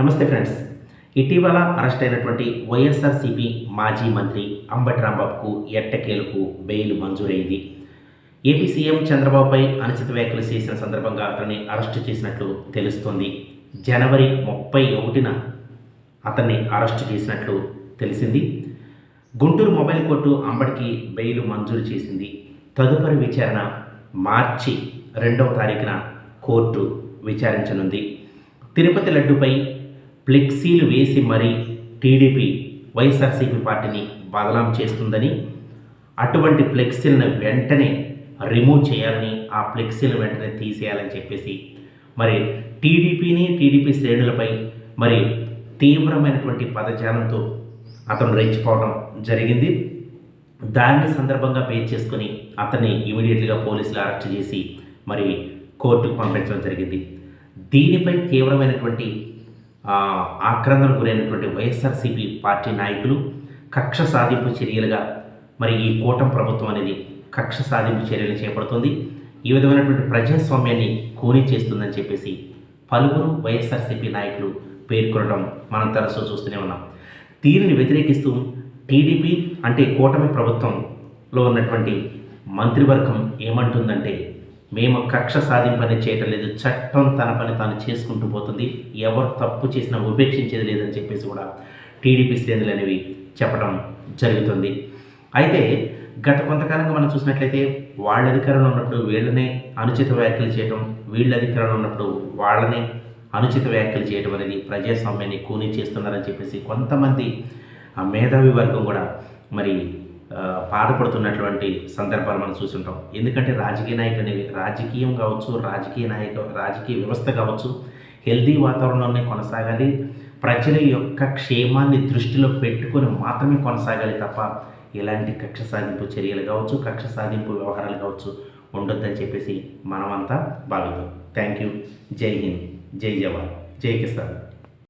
నమస్తే ఫ్రెండ్స్. ఇటీవల అరెస్ట్ అయినటువంటి వైఎస్ఆర్సీపీ మాజీ మంత్రి అంబటి రాంబాబుకు ఎట్టకేలకు బెయిల్ మంజూరైంది. ఏపీ సీఎం చంద్రబాబుపై అనుచిత వ్యాఖ్యలు చేసిన సందర్భంగా అతన్ని అరెస్టు చేసినట్లు తెలుస్తోంది. జనవరి ముప్పై ఒకటిన అతన్ని అరెస్టు చేసినట్లు తెలిసింది. గుంటూరు మొబైల్ కోర్టు అంబడికి బెయిల్ మంజూరు చేసింది. తదుపరి విచారణ మార్చి రెండవ తారీఖున కోర్టు విచారించనుంది. తిరుపతి లడ్డుపై ఫ్లెక్సీలు వేసి మరీ టీడీపీ వైఎస్ఆర్సీపీ పార్టీని బదలాం చేస్తుందని అటువంటి ఫ్లెక్సీలను వెంటనే రిమూవ్ చేయాలని ఆ ఫ్లెక్సీలను వెంటనే తీసేయాలని చెప్పేసి మరి టీడీపీని టీడీపీ శ్రేణులపై మరి తీవ్రమైనటువంటి పదజాలంతో అతను రెచ్చిపోవడం జరిగింది. దాన్ని సందర్భంగా బేస్ చేసుకుని అతన్ని ఇమీడియట్గా పోలీసులు అరెస్ట్ చేసి మరి కోర్టుకు పంపించడం జరిగింది. దీనిపై తీవ్రమైనటువంటి ఆక్రందన గురైనటువంటి వైఎస్ఆర్సీపీ పార్టీ నాయకులు కక్ష సాధింపు చర్యలుగా మరి ఈ కూటమి ప్రభుత్వం అనేది కక్ష సాధింపు చర్యలు చేపడుతుంది. ఈ విధమైనటువంటి ప్రజాస్వామ్యాన్ని కూని చేస్తుందని చెప్పేసి పలువురు వైఎస్ఆర్సీపీ నాయకులు పేర్కొనడం మనం తరచూ చూస్తూనే ఉన్నాం. దీనిని వ్యతిరేకిస్తూ టీడీపీ అంటే కూటమి ప్రభుత్వంలో ఉన్నటువంటి మంత్రివర్గం ఏమంటుందంటే మేము కక్ష సాధింపని చేయటం లేదు. చట్టం తన పని తాను చేసుకుంటూ పోతుంది. ఎవరు తప్పు చేసినా ఉపేక్షించేది లేదని చెప్పేసి కూడా టీడీపీ శ్రేణులు అనేవి చెప్పడం జరుగుతుంది. అయితే గత కొంతకాలంగా మనం చూసినట్లయితే వాళ్ళ అధికారంలో ఉన్నప్పుడు వీళ్ళనే అనుచిత వ్యాఖ్యలు చేయటం వీళ్ళ అధికారంలో ఉన్నప్పుడు వాళ్ళనే అనుచిత వ్యాఖ్యలు చేయడం అనేది ప్రజాస్వామ్యాన్ని కూని చేస్తున్నారని చెప్పేసి కొంతమంది ఆ మేధావి వర్గం కూడా మరి బాధపడుతున్నటువంటి సందర్భాలు మనం చూస్తుంటాం. ఎందుకంటే రాజకీయ నాయకులు అనేవి రాజకీయం కావచ్చు రాజకీయ నాయక రాజకీయ వ్యవస్థ కావచ్చు హెల్దీ వాతావరణంలోనే కొనసాగాలి ప్రజల యొక్క క్షేమాన్ని దృష్టిలో పెట్టుకొని మాత్రమే కొనసాగాలి తప్ప ఎలాంటి కక్ష సాధింపు చర్యలు కావచ్చు కక్ష సాధింపు వ్యవహారాలు కావచ్చు ఉండొద్దని చెప్పేసి మనమంతా భావిద్దాం. థ్యాంక్ యూ జై హింద్. జై జవాన్. జై కిసాన్.